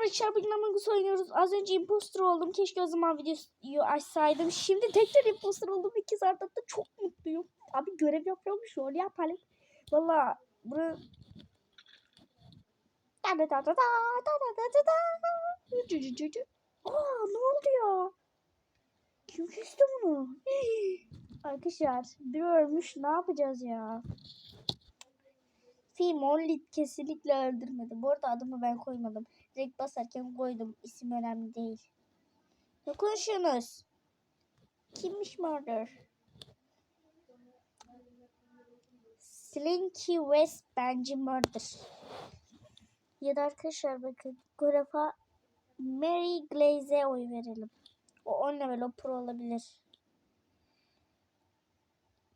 Merhaba bugün Among oynuyoruz. Az önce imposter oldum. Keşke o zaman videoyu açsaydım. Şimdi tekrar imposter oldum. İki saatte çok mutluyum. Abi görev yapıyormuş. Rol yapalım. Valla bunu... Da da da da da da da da da. Cü. Aa ne oldu ya? Kim kesti bunu? Arkadaşlar bir ölmüş ne yapacağız ya? Film Only kesinlikle öldürmedi. Bu arada adımı ben koymadım. Direkt basarken koydum. İsim önemli değil. Ne konuşuyorsunuz? Kimmiş murder? Slinky West bence murder. Ya da arkadaşlar bakın. Gorafa Mary Glaze'e oy verelim. O 10 level o pro olabilir.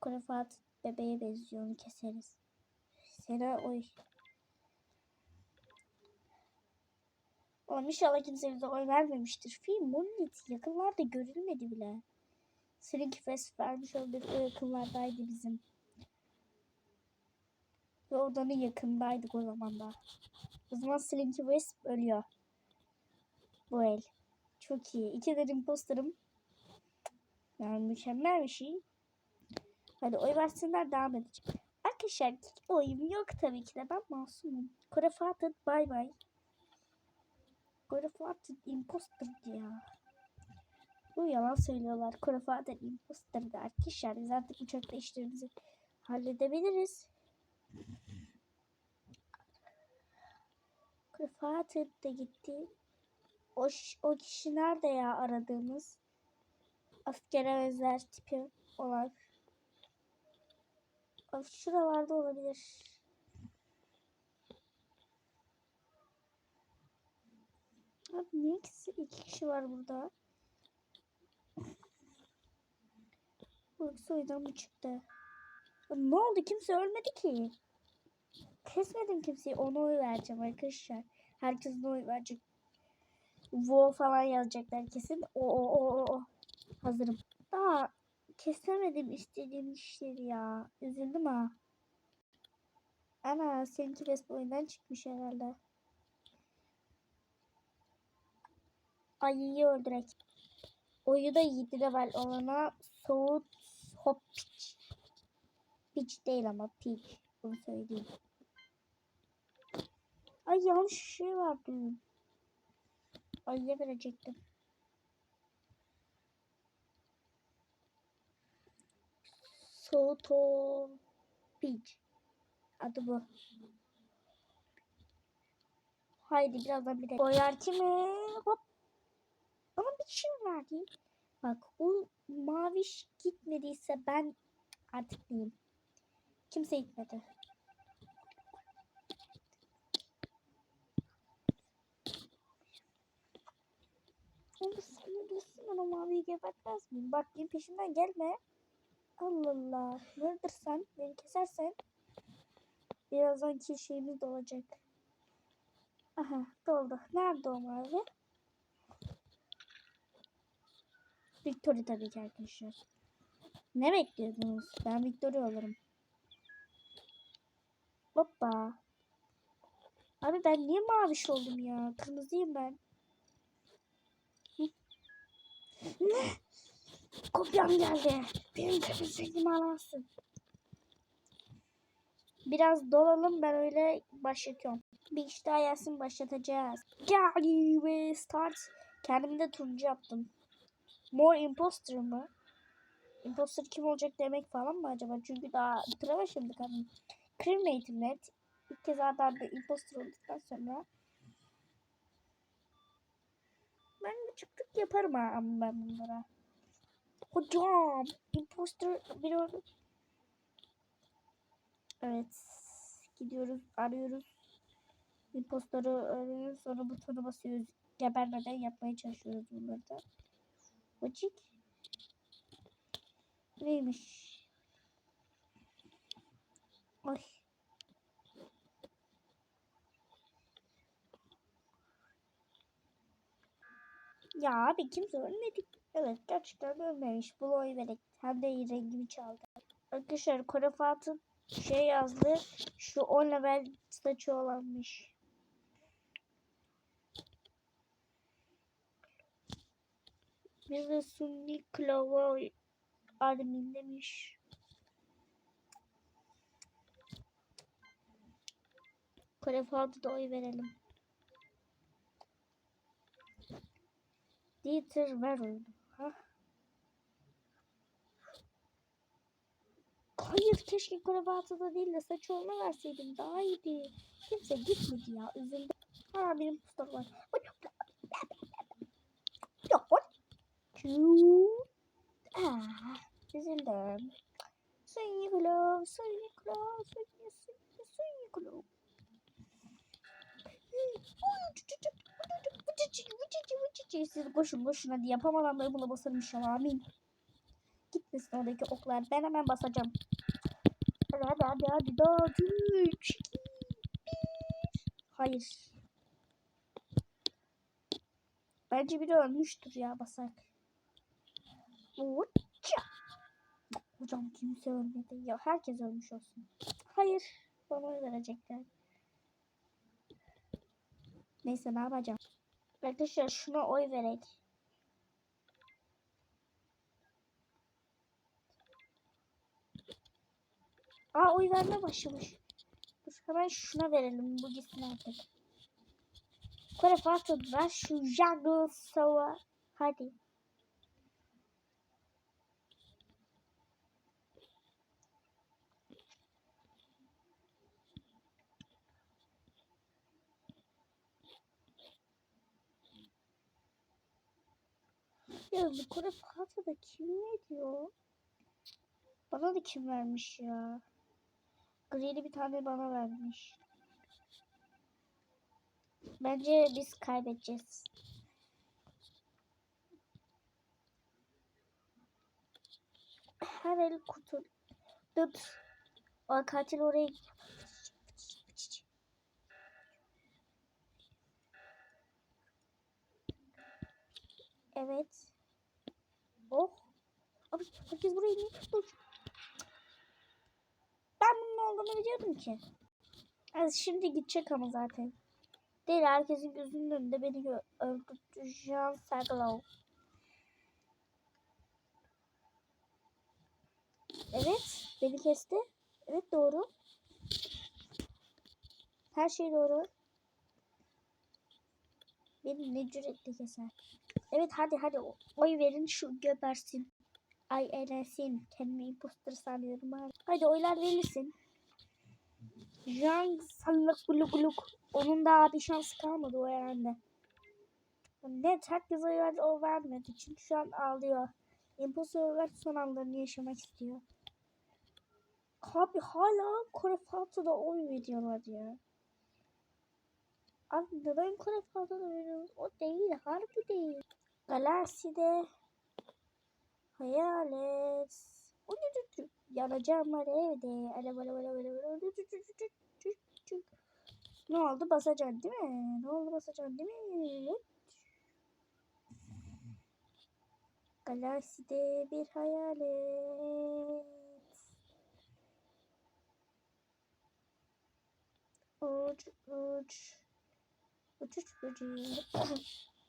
Gorafat bebeğe benziyor onu keseriz. Sena oy. Oğlum inşallah kimse bize oy vermemiştir. Film Moonlit yakınlarda görülmedi bile. Slinky Fest vermiş olabilir. O yakınlardaydı bizim. Ve odanın yakındaydık o zaman da. O zaman Slinky West ölüyor. Bu el. Çok iyi. İki de imposterım. Yani mükemmel bir şey. Hadi oy versinler devam edeceğim. Arkadaşlar oyum yok tabii ki de ben masumum. Korefatın bay bay. Korefatın imposter ya. Bu yalan söylüyorlar. Korefatın imposter de arkadaşlar. Biz artık uçakta işlerimizi halledebiliriz. Korefatın da gitti. O, o kişi nerede ya aradığımız? Askere benzer tipi olan. Şuralarda olabilir. Abi niye ikisi, iki kişi var burada? Bu ikisi oyundan mı çıktı? Ne oldu? Kimse ölmedi ki. Kesmedim kimseyi. Ona oy vereceğim arkadaşlar. Herkes ona oy verecek. Wo falan yazacaklar kesin. O o o. o. Hazırım. Daha kesemedim istediğim işleri ya. Üzüldüm ha. Ana seninki resmi oyundan çıkmış herhalde. Ayıyı öldürek. Oyu da 7 level olana soğut hop piç. Piç değil ama piç. Bunu söyleyeyim. Ay yanlış şey vardı. Ayıya verecektim. Soto Peach. Adı bu. Haydi birazdan bir de. Boyar kimi? Hop. Bir şey verdi. Bak o maviş gitmediyse ben artık diyeyim. Kimse gitmedi. Sen dursun ben o maviyi gebertmez miyim? Bak benim peşimden gelme. Allah Allah. Murdırsan, beni kesersen birazdan kill şeyimiz de olacak. Aha doldu. Nerede o mavi? Victory tabii ki arkadaşlar. Ne bekliyordunuz? Ben Victory olurum. Hoppa. Abi ben niye maviş oldum ya? Kırmızıyım ben. Ne? Kopyam geldi. Benim temizliğimi alamazsın. Biraz dolalım ben öyle başlatıyorum. Bir iş daha gelsin başlatacağız. Gel ve start. Kendimde turuncu yaptım. More imposter mı? Imposter kim olacak demek falan mı acaba? Çünkü daha başladık hani. Cremate'im net. İlk kez arda arda imposter olduktan sonra. Ben de çıktık yaparım ha ama ben bunlara. Hocam imposter biliyorum. Evet. Gidiyoruz arıyoruz. Imposter'ı arıyoruz. Sonra butona basıyoruz. Gebermeden yapmaya çalışıyoruz bunları da. Bacık. Neymiş? Ay. Ya abi kimse ölmedi. Evet gerçekten ölmemiş. Bu oy verek. Hem de rengimi çaldı. Arkadaşlar Korefat'ın şey yazdı. Şu 10 level saçı olanmış. Bir de Sunny Clover admin demiş. Kore Fuat'a da oy verelim. Dieter ver oyunu. Ha? Hayır keşke Fuat'a da değil de saç olma verseydim daha iyiydi. Kimse gitmedi ya üzüldüm. Ha benim pustak var. Yok. Ah, üzüldüm. Clover, Sunny, Sunny, Sunny Clover. Siz koşun koşun hadi yapamam ben bunu basarım inşallah amin. Gitmesin oradaki oklar ben hemen basacağım. Hadi hadi hadi hadi üç iki, bir. Hayır. Bence biri ölmüştür ya basak. Hocam kimse ölmedi. Ya herkes ölmüş olsun. Hayır. Bana verecekler. Neyse ne yapacağım. Arkadaşlar şuna oy verek. Aa oy verme başlamış. Dur hemen şuna verelim bu gitsin artık. Kore Fatih'da şu Jungle Sova. Hadi. Ya bu Kore Fatih'da kim ne diyor? Bana da kim vermiş ya? Green'i bir tane bana vermiş. Bence biz kaybedeceğiz. Her el kutu. Dıt. O katil oraya Evet. Oh. Abi herkes buraya niye Dur. Ben bunun olduğunu biliyordum ki. Az şimdi gidecek ama zaten. Değil herkesin gözünün önünde beni öldürdü. Jean Saglow. Evet. Beni kesti. Evet doğru. Her şey doğru. Beni ne cüretle keser. Evet hadi hadi oy verin şu göbersin. Ay elensin. Kendimi imposter sanıyorum. Hadi oylar verilsin. Jang sallık buluk buluk. Onun daha bir şansı kalmadı o herhalde. Net herkes oy verdi o vermedi. Çünkü şu an ağlıyor. Imposterlar son anlarını yaşamak istiyor. Abi hala Kore Falto'da oy veriyorlar ya. Abi neden Kore Falto'da veriyoruz? O değil harbi değil. Galakside Hayalet. Yanacağım var evde. Tü- tü- tü- tü- tü. Ne oldu basacaksın değil mi? Ne oldu basacaksın değil mi? Galakside bir hayalet. Uç uç. Uç uç böceği.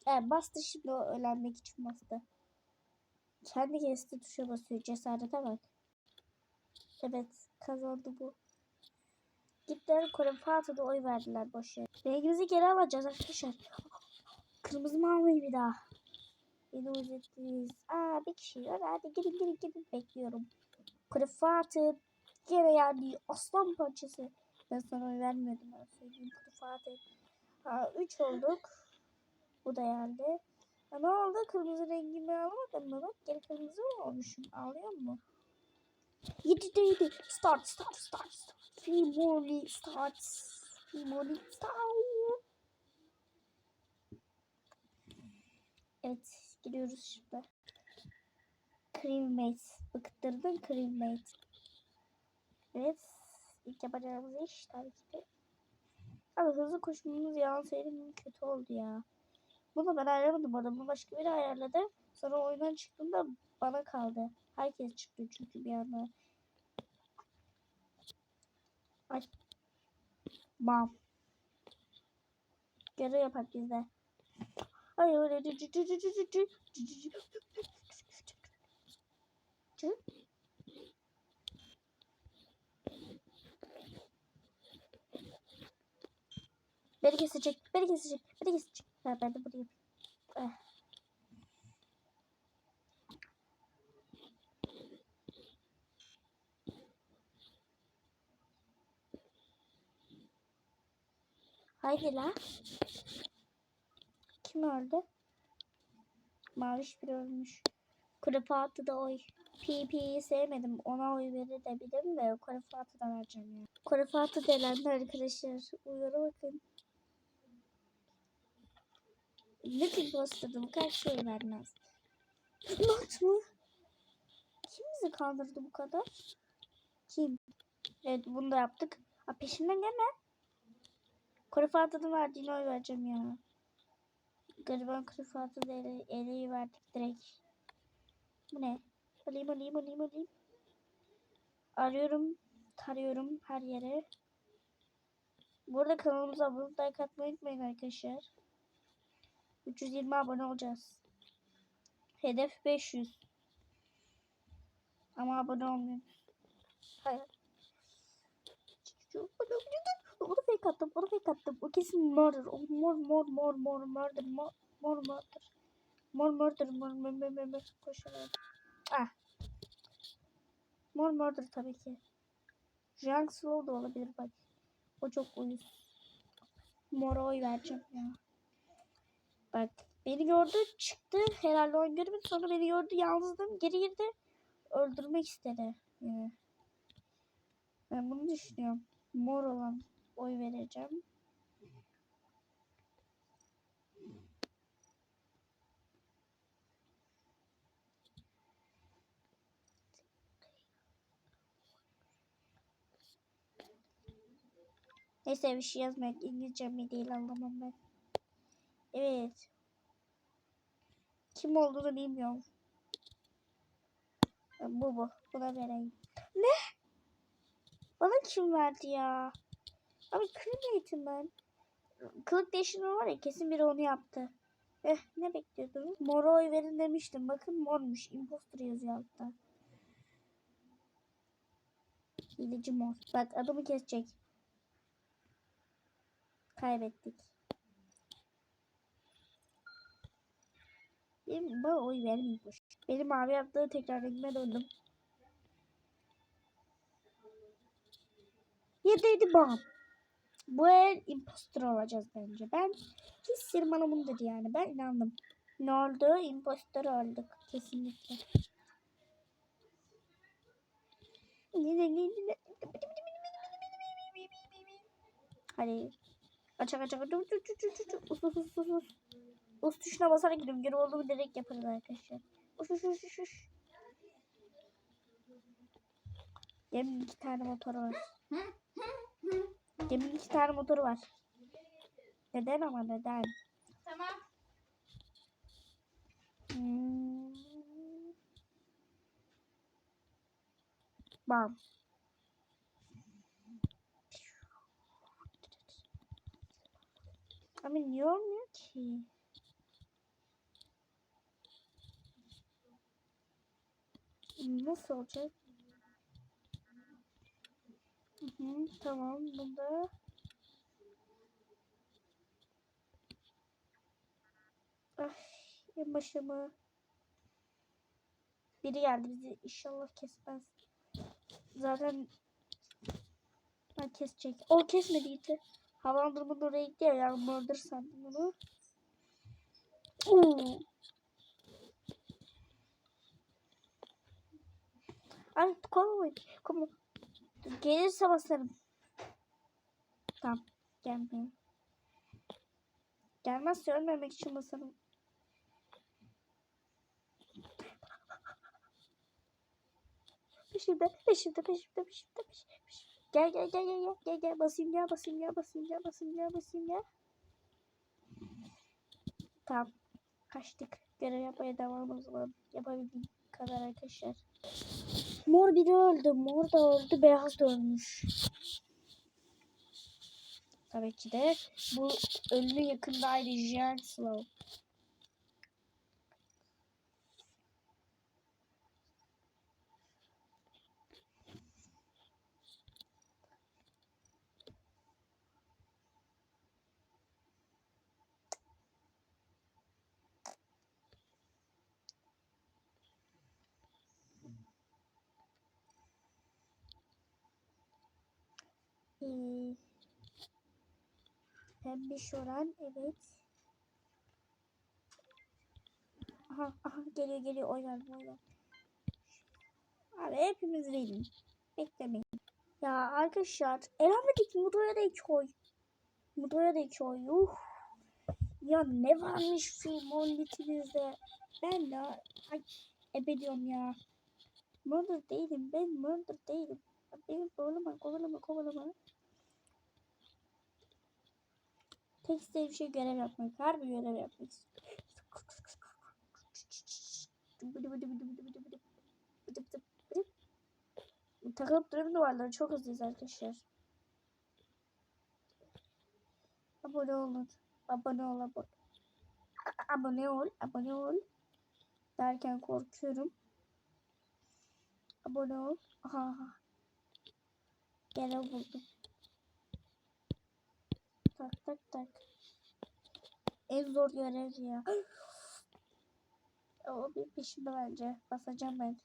evet, bastı şimdi o ölenmek için bastı. Kendi kesti tuşa basıyor. Cesarete bak. Evet kazandı bu. Gittiler Kore Fatih'de oy verdiler boş yere. Rengimizi geri alacağız arkadaşlar. Kırmızı mı bir daha? Yeni ücretliyiz. Aa bir kişi var. Hadi gidin gidin gidin bekliyorum. Kore Fatih gene yani aslan parçası. Ben sana oy vermiyordum ben söyleyeyim. Kore Fatih. Ha, üç olduk. Bu da geldi. Ha, ne oldu? Kırmızı rengimi alamadım mı? Bak geri kırmızı mı olmuşum? Ağlıyor mu? Yedi de yedi. Start start start start. Morning start. Morning start. Evet gidiyoruz şimdi. Crewmate. Bıktırdın Crewmate. Evet. İlk yapacağımız iş tabii ki de. Abi hızlı koşmamız yalan söyleyeyim kötü oldu ya. Bunu ben ayarlamadım orada. Başka biri ayarladı. Sonra oyundan çıktığımda bana kaldı. Herkes çıktı çünkü bir anda. Ay. Bam. Görev yapak bizde. Hayır öyle. cı. Beni kesecek, beni kesecek, beni kesecek. Ha, ben de bunu. Ah. Haydi la. Kim öldü? Maviş biri ölmüş. Kurufatı da oy. PP'yi sevmedim. Ona oy verebilirim de Kurufatı da vereceğim ya. Kurufatı delendi arkadaşlar. Uyarı bakın. Ne bu kadar şey vermez. Not mu? Kim bizi kandırdı bu kadar? Kim? Evet bunu da yaptık. Ha, peşinden gelme. Kurufatı'nın verdiğine oy vereceğim ya. Gariban Kurufatı da ele, eleği verdik direkt. Bu ne? Alayım alayım alayım alayım. Arıyorum, tarıyorum her yere. Burada kanalımıza abone olup like atmayı unutmayın arkadaşlar. 320 abone olacağız. Hedef 500. Ama abone olmuyoruz. Hayır. Onu fake attım, onu fake attım. O kesin murder. O mor mor mor mor murder mor mor murder. Mor murder mor mor mor mor koşuyor. Ah. Mor murder tabii ki. Jank Slow da olabilir bak. O çok uyuz. Mor'a oy vereceğim ya. Bak beni gördü çıktı herhalde oyun görmedi sonra beni gördü yalnızdım geri girdi öldürmek istedi yine. Ben bunu düşünüyorum. Mor olan oy vereceğim. Neyse bir şey yazmak İngilizce mi değil anlamam ben. Evet. Kim olduğunu bilmiyorum. Bu bu. Buna vereyim. Ne? Bana kim verdi ya? Abi cremate'im ben. Kılık değiştirme var ya kesin biri onu yaptı. Eh ne bekliyordum? Mora oy verin demiştim. Bakın mormuş. Imposter yazıyor altta. Hileci mor. Bak adamı kesecek. Kaybettik. Benim bana oy vermiyormuş. Benim mavi yaptığı tekrar rengime döndüm. Yediydi bam. Bu el impostor olacağız bence. Ben kesin bana bunu dedi yani. Ben inandım. Ne oldu? Impostor olduk. Kesinlikle. Hadi. Açak açak. Dur dur dur dur dur. Us us us us Us tuşuna basarak gidiyorum. Geri olduğumu direkt yaparız arkadaşlar. Uş uş uş uş uş. Geminin iki tane motoru var. Geminin iki tane motoru var. Neden ama neden? Tamam. Hmm. Bam. Ama niye olmuyor ki? Nasıl olacak? Hı hı, tamam bunda. Ay, en başımı. Biri geldi bizi inşallah kesmez. Zaten ha, kesecek. O kesmediydi. Havalandırmanın oraya gitti ya yani murder. Ay koy koy. Gelirse basarım. Tamam. Gelmiyor. Gelmezse ölmemek için basarım. Peşimde, peşimde, peşimde, peşimde, peşimde. Gel, gel, gel, gel, gel, gel, gel, basayım gel, basayım gel, basayım gel, basayım gel, basayım gel. Tamam. Kaçtık. Görev yapmaya devam o zaman. Yapabildiğim kadar arkadaşlar. Mor biri öldü. Mor da öldü. Beyaz da ölmüş. Tabii ki de bu ölünün yakındaydı. Giant Slow. Pembe şoran evet. Aha, aha geliyor geliyor oynar oynar. Abi hepimiz verin. Beklemeyin. Ya arkadaşlar elenmedik Mudo'ya da iki oy. Mudo'ya da iki oy. Uh. Ya ne varmış film onlitinizde. Ben de ay ebediyorum ya. Murder değilim ben murder değilim. Benim kovalama kovalama kovalama. Tek istediğim şey görev yapmak. Harbi görev yapmak. Takılıp durum duvarları çok hızlıyız arkadaşlar. Abone olun. Abone ol abone. Abone ol. Abone ol. Derken korkuyorum. Abone ol. Aha. Gene buldum. Tak tak tak. En zor görev ya. o bir peşimde bence. Basacağım ben.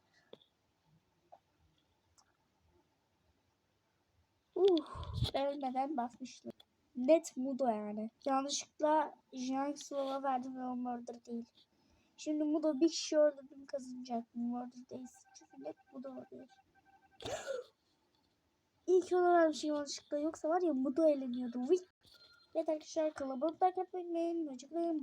Uh, ölmeden basmıştım. Net Mudo yani. Yanlışlıkla Jiang Slow'a verdim ve o murder değil. Şimdi Mudo bir kişi öldürdüm kazanacak. Murder değilsin. Çünkü net Mudo oluyor. İyi ki ona vermişim yanlışlıkla. Yoksa var ya Mudo eğleniyordu. Vik. Evet arkadaşlar kalabalık like atmayı unutmayın.